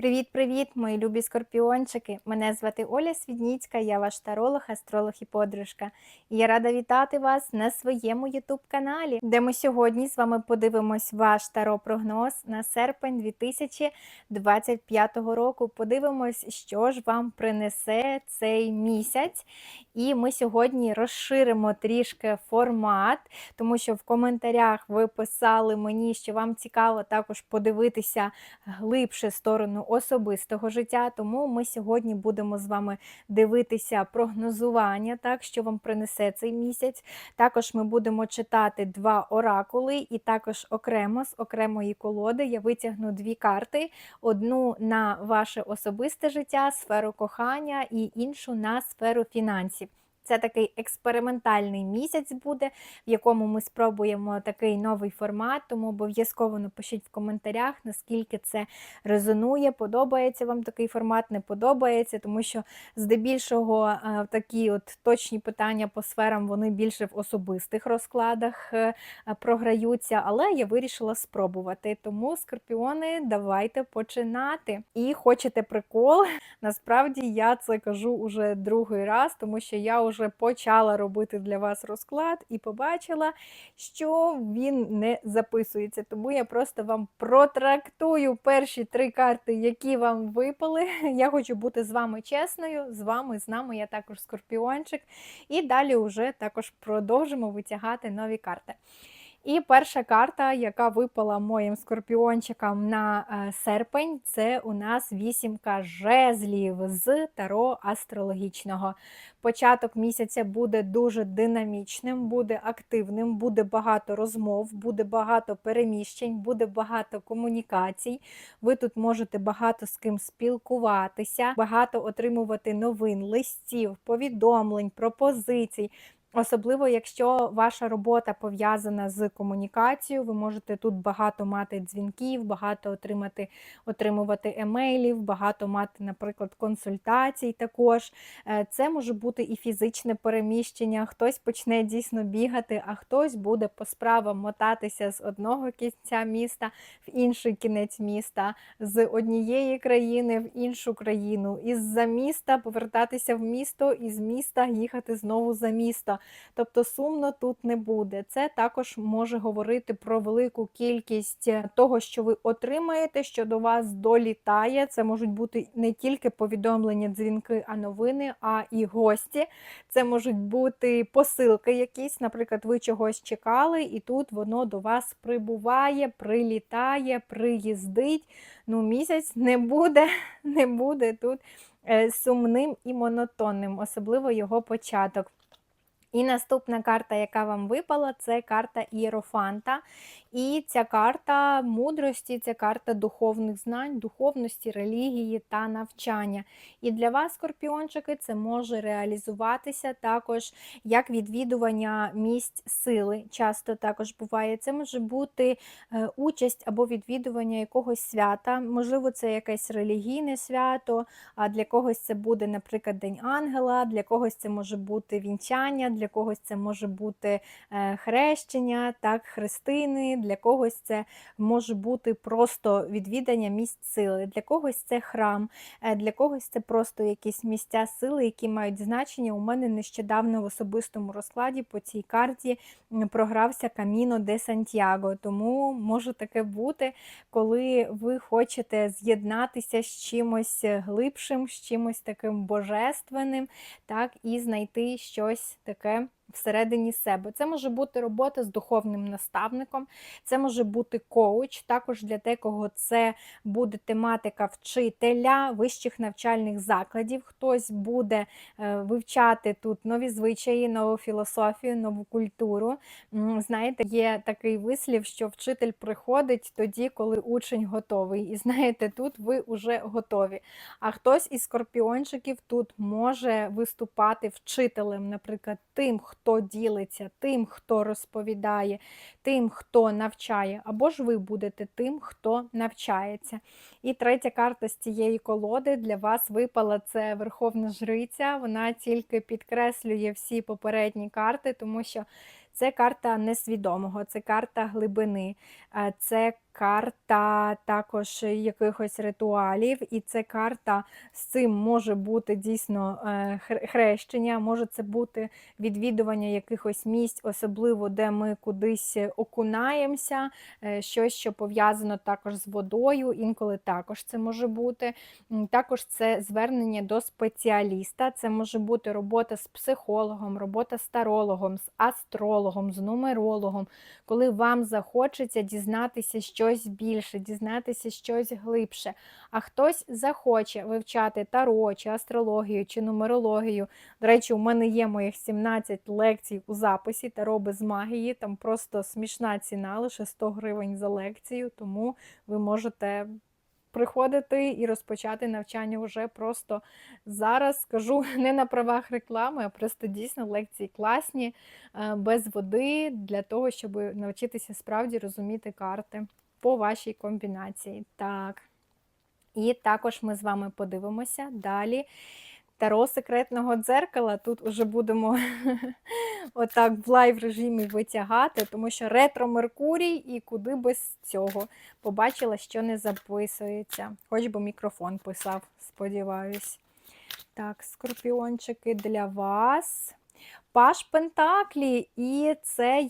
Привіт-привіт, мої любі скорпіончики! Мене звати Оля Свідніцька, я ваш таролог, астролог і подружка. І я рада вітати вас на своєму ютуб-каналі, де ми сьогодні з вами подивимось ваш таро-прогноз на серпень 2025 року. Подивимось, що ж вам принесе цей місяць. І ми сьогодні розширимо трішки формат, тому що в коментарях ви писали мені, що вам цікаво також подивитися глибше сторону особистого життя. Тому ми сьогодні будемо з вами дивитися прогнозування, так що вам принесе цей місяць. Також ми будемо читати два оракули, і також окремо з окремої колоди я витягну дві карти: одну на ваше особисте життя, сферу кохання, і іншу на сферу фінансів. Це такий експериментальний місяць буде, в якому ми спробуємо такий новий формат, тому обов'язково напишіть в коментарях, наскільки це резонує, подобається вам такий формат, не подобається, тому що здебільшого е, такі от точні питання по сферам вони більше в особистих розкладах е, програються, але я вирішила спробувати. Тому, скорпіони, давайте починати. І хочете прикол? Насправді я це кажу уже другий раз, тому що я вже почала робити для вас розклад і побачила, що він не записується. Тому я просто вам протрактую перші три карти, які вам випали. Я хочу бути з вами чесною, з вами, з нами, я також скорпіончик. І далі вже також продовжимо витягати нові карти. І перша карта, яка випала моїм скорпіончикам на е, серпень, це у нас вісімка жезлів з таро астрологічного. Початок місяця буде дуже динамічним, буде активним, буде багато розмов, буде багато переміщень, буде багато комунікацій. Ви тут можете багато з ким спілкуватися, багато отримувати новин, листів, повідомлень, пропозицій. Особливо, якщо ваша робота пов'язана з комунікацією, ви можете тут багато мати дзвінків, багато отримати, отримувати емейлів, багато мати, наприклад, консультацій також. Е, це може бути і фізичне переміщення, хтось почне дійсно бігати, а хтось буде по справам мотатися з одного кінця міста в інший кінець міста, з однієї країни в іншу країну, із за міста повертатися в місто, і з міста їхати знову за місто. Тобто сумно тут не буде. Це також може говорити про велику кількість е, того, що ви отримаєте, що до вас долітає. Це можуть бути не тільки повідомлення, дзвінки, а новини, а і гості. Це можуть бути посилки якісь, наприклад, ви чогось чекали, і тут воно до вас прибуває, прилітає, приїздить. Ну, місяць не буде, не буде тут е, сумним і монотонним, особливо його початок. І наступна карта, яка вам випала, це карта Іерофанта. І ця карта мудрості, це карта духовних знань, духовності, релігії та навчання. І для вас, скорпіончики, це може реалізуватися також як відвідування місць сили. Часто також буває. Це може бути е, участь або відвідування якогось свята. Можливо, це якесь релігійне свято, а для когось це буде, наприклад, День Ангела, для когось це може бути вінчання для когось це може бути е, хрещення, так, хрестини, для когось це може бути просто відвідання місць сили, для когось це храм, е, для когось це просто якісь місця сили, які мають значення. У мене нещодавно в особистому розкладі по цій карті програвся Каміно де Сантьяго. Тому може таке бути, коли ви хочете з'єднатися з чимось глибшим, з чимось таким божественним, так, і знайти щось таке таке всередині себе. Це може бути робота з духовним наставником, це може бути коуч, також для декого це буде тематика вчителя вищих навчальних закладів. Хтось буде е, вивчати тут нові звичаї, нову філософію, нову культуру. Знаєте, є такий вислів, що вчитель приходить тоді, коли учень готовий. І знаєте, тут ви вже готові. А хтось із скорпіончиків тут може виступати вчителем, наприклад, тим, хто хто ділиться, тим, хто розповідає, тим, хто навчає, або ж ви будете тим, хто навчається. І третя карта з цієї колоди для вас випала це Верховна Жриця. Вона тільки підкреслює всі попередні карти, тому що це карта несвідомого, це карта глибини, це карта також якихось ритуалів, і це карта з цим може бути дійсно е, хрещення, може це бути відвідування якихось місць, особливо де ми кудись окунаємося, е, щось, що пов'язано також з водою, інколи також це може бути. Також це звернення до спеціаліста, це може бути робота з психологом, робота з тарологом, з астрологом, з нумерологом, коли вам захочеться дізнатися щось більше, дізнатися щось глибше. А хтось захоче вивчати таро, чи астрологію, чи нумерологію. До речі, у мене є моїх 17 лекцій у записі таро без магії. Там просто смішна ціна, лише 100 гривень за лекцію, тому ви можете приходити і розпочати навчання вже просто зараз. Скажу не на правах реклами, а просто дійсно лекції класні, е, без води, для того, щоб навчитися справді розуміти карти по вашій комбінації. Так. І також ми з вами подивимося далі. Таро секретного дзеркала. Тут уже будемо отак в лайв режимі витягати, тому що ретро Меркурій і куди без цього. Побачила, що не записується. Хоч би мікрофон писав, сподіваюсь. Так, скорпіончики для вас. Паш Пентаклі, і це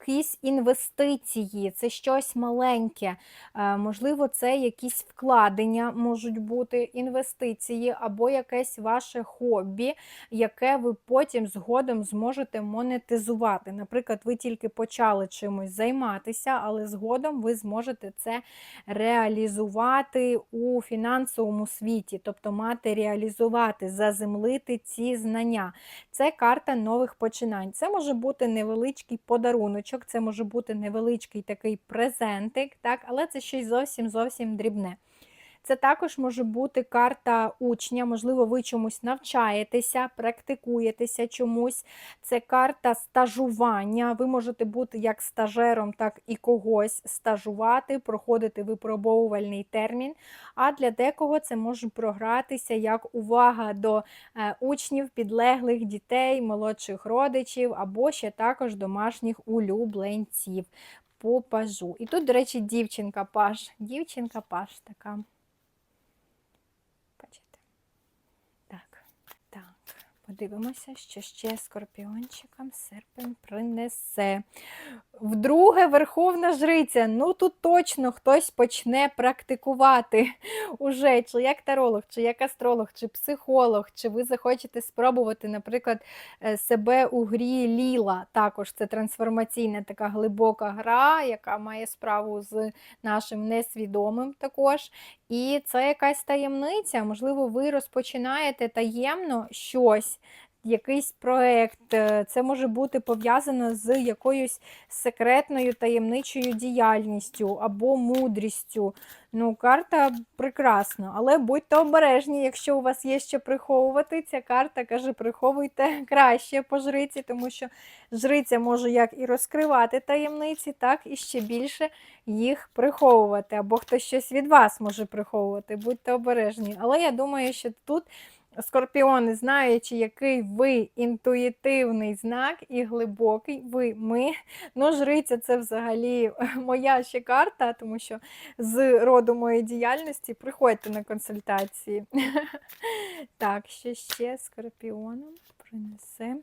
якісь інвестиції, це щось маленьке. Е, Можливо, це якісь вкладення можуть бути, інвестиції, або якесь ваше хобі, яке ви потім згодом зможете монетизувати. Наприклад, ви тільки почали чимось займатися, але згодом ви зможете це реалізувати у фінансовому світі, тобто матеріалізувати, заземлити ці знання. Це карта нових починань. Це може бути невеличкий подаруночок, це може бути невеличкий такий презентик, так? але це щось зовсім зовсім дрібне. Це також може бути карта учня, можливо, ви чомусь навчаєтеся, практикуєтеся чомусь. Це карта стажування. Ви можете бути як стажером, так і когось стажувати, проходити випробовувальний термін. А для декого це може програтися як увага до е, учнів, підлеглих дітей, молодших родичів або ще також домашніх улюбленців по пажу. І тут, до речі, дівчинка паж. Дівчинка паж така. Бачите? Так, так. Подивимося, що ще скорпіончикам серпень принесе. Вдруге Верховна Жриця. Ну тут точно хтось почне практикувати уже, чи як таролог, чи як астролог, чи психолог, чи ви захочете спробувати, наприклад, е, себе у грі Ліла. Також це трансформаційна така глибока гра, яка має справу з нашим несвідомим також. І це якась таємниця. Можливо, ви розпочинаєте таємно щось. Якийсь проект, е, це може бути пов'язано з якоюсь секретною таємничою діяльністю або мудрістю. Ну, карта прекрасна, але будьте обережні, якщо у вас є що приховувати. Ця карта каже, приховуйте краще по жриці, тому що жриця може як і розкривати таємниці, так і ще більше їх приховувати. Або хтось щось від вас може приховувати. Будьте обережні. Але я думаю, що тут. Скорпіони, знаючи, який ви інтуїтивний знак і глибокий, ви ми. Ну, жриця це взагалі моя ще карта, тому що з роду моєї діяльності приходьте на консультації. Так, що ще скорпіоном принесе.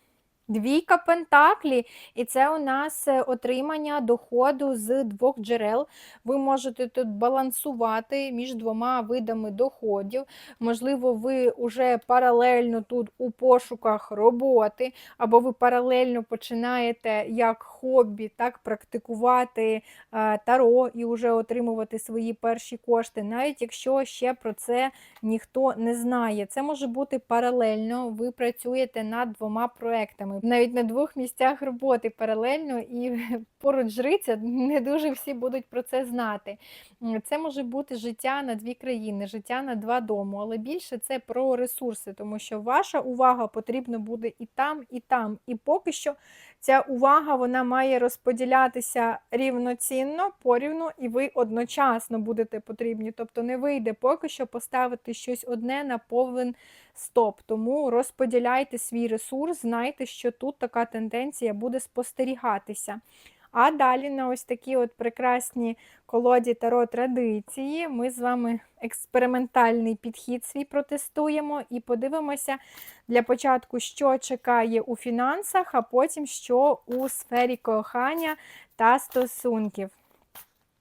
Двійка пентаклі, і це у нас е, отримання доходу з двох джерел. Ви можете тут балансувати між двома видами доходів. Можливо, ви вже паралельно тут у пошуках роботи, або ви паралельно починаєте як хобі так практикувати е, таро і вже отримувати свої перші кошти, навіть якщо ще про це ніхто не знає. Це може бути паралельно, ви працюєте над двома проектами, навіть на двох місцях роботи паралельно, і поруч жриця не дуже всі будуть про це знати. Це може бути життя на дві країни, життя на два дому, але більше це про ресурси, тому що ваша увага потрібна буде і там, і там. І поки що ця увага вона має розподілятися рівноцінно, порівну, і ви одночасно будете потрібні. Тобто не вийде поки що поставити щось одне на повен стоп. Тому розподіляйте свій ресурс, знайте, що тут така тенденція буде спостерігатися. А далі на ось такі от прекрасні колоді Таро традиції ми з вами експериментальний підхід свій протестуємо і подивимося для початку, що чекає у фінансах, а потім що у сфері кохання та стосунків.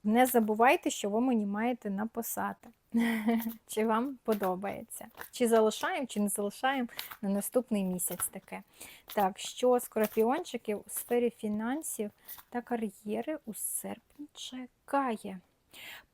Не забувайте, що ви мені маєте написати. Чи вам подобається? Чи залишаємо, чи не залишаємо на наступний місяць таке. Так, що скорпіончиків у сфері фінансів та кар'єри у серпні чекає?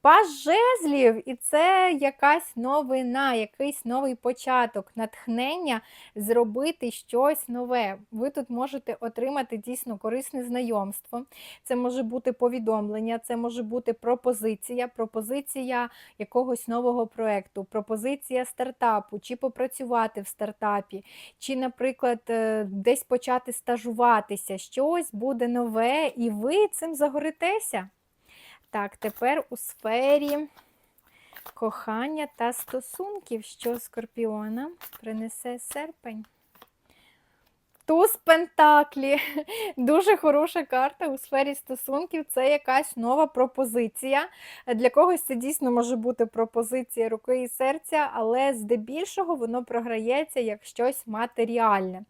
Паж жезлів, і це якась новина, якийсь новий початок, натхнення зробити щось нове. Ви тут можете отримати дійсно корисне знайомство. Це може бути повідомлення, це може бути пропозиція, пропозиція якогось нового проєкту, пропозиція стартапу, чи попрацювати в стартапі, чи, наприклад, е, десь почати стажуватися. Щось буде нове, і ви цим загоритеся. Так, тепер у сфері кохання та стосунків, що скорпіона принесе серпень. Туз Пентаклі. Дуже хороша карта у сфері стосунків. Це якась нова пропозиція. Для когось це дійсно може бути пропозиція руки і серця, але здебільшого воно програється як щось матеріальне.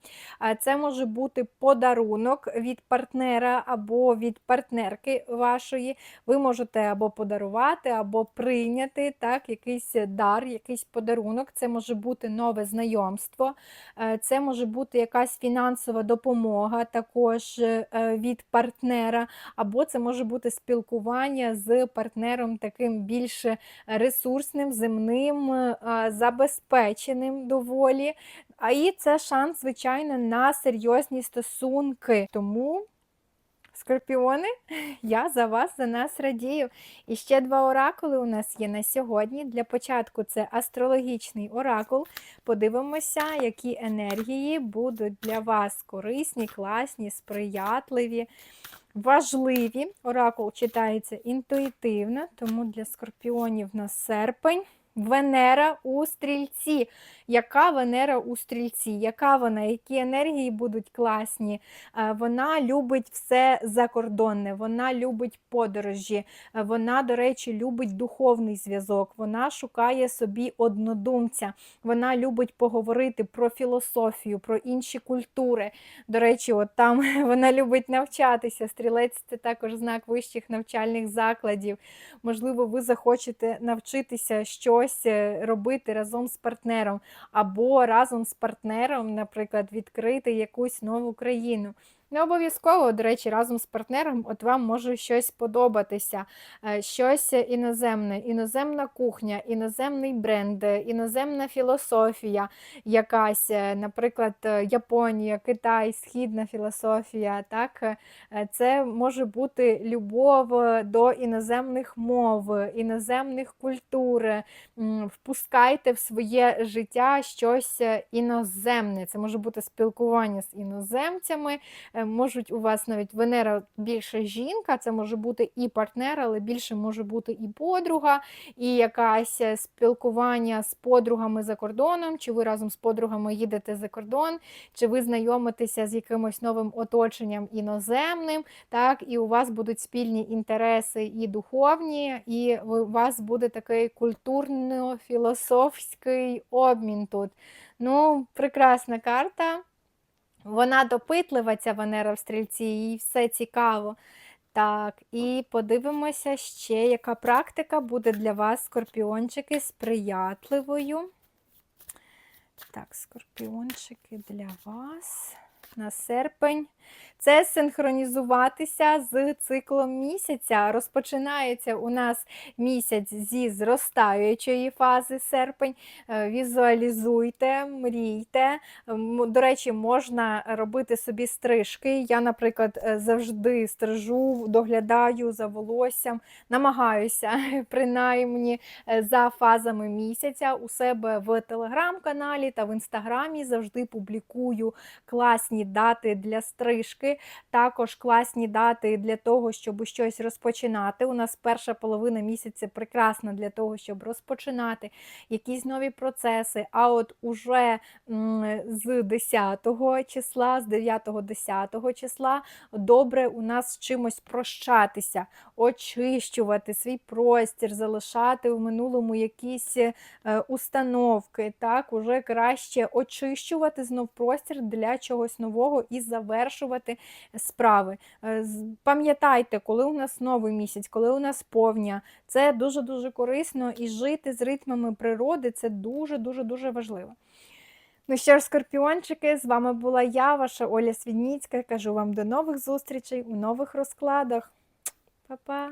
Це може бути подарунок від партнера або від партнерки вашої. Ви можете або подарувати, або прийняти так, якийсь дар, якийсь подарунок. Це може бути нове знайомство, Е, це може бути якась фінансова допомога також е, від партнера, або це може бути спілкування з партнером таким більш ресурсним, земним, е, забезпеченим доволі. А і це шанс, звичайно, на серйозні стосунки. Тому. Скорпіони, я за вас, за нас радію. І ще два оракули у нас є на сьогодні. Для початку це астрологічний оракул. Подивимося, які енергії будуть для вас корисні, класні, сприятливі, важливі. Оракул читається інтуїтивно, тому для скорпіонів на серпень. Венера у стрільці. Яка Венера у стрільці? Яка вона? Які енергії будуть класні? Е, Вона любить все закордонне, вона любить подорожі, е, вона, до речі, любить духовний зв'язок, вона шукає собі однодумця, вона любить поговорити про філософію, про інші культури. До речі, от там вона любить навчатися. Стрілець це також знак вищих навчальних закладів. Можливо, ви захочете навчитися щось е, робити разом з партнером, або разом з партнером, наприклад, відкрити якусь нову країну. Не обов'язково, до речі, разом з партнером от вам може щось подобатися, е, щось іноземне, іноземна кухня, іноземний бренд, іноземна філософія, якась, е, наприклад, е, Японія, Китай, східна філософія. Так? Це може бути любов до іноземних мов, іноземних культур. Впускайте в своє життя щось іноземне. Це може бути спілкування з іноземцями. Можуть у вас навіть Венера більше жінка, це може бути і партнер, але більше може бути і подруга, і якась спілкування з подругами за кордоном, чи ви разом з подругами їдете за кордон, чи ви знайомитеся з якимось новим оточенням іноземним, так, і у вас будуть спільні інтереси і духовні, і у вас буде такий культурно-філософський обмін тут. Ну, прекрасна карта. Вона допитлива, ця Венера в стрільці, їй все цікаво. Так, і подивимося ще, яка практика буде для вас, скорпіончики, сприятливою. Так, скорпіончики для вас на серпень. Це синхронізуватися з циклом місяця. Розпочинається у нас місяць зі зростаючої фази серпень. Е, візуалізуйте, мрійте. До речі, можна робити собі стрижки. Я, наприклад, е, завжди стрижу, доглядаю за волоссям, намагаюся, принаймні, е, за фазами місяця у себе в телеграм-каналі та в інстаграмі завжди публікую класні класні дати для стрижки, також класні дати для того, щоб щось розпочинати. У нас перша половина місяця прекрасна для того, щоб розпочинати якісь нові процеси. А от уже з 10 числа, з 9-10 числа добре у нас з чимось прощатися, очищувати свій простір, залишати в минулому якісь е, установки. Так, уже краще очищувати знов простір для чогось нового і завершувати справи. Е, Пам'ятайте, коли у нас новий місяць, коли у нас повня, це дуже-дуже корисно і жити з ритмами природи це дуже-дуже дуже важливо. Ну що ж, скорпіончики, з вами була я, ваша Оля Свідніцька. Кажу вам до нових зустрічей у нових розкладах. Па-па!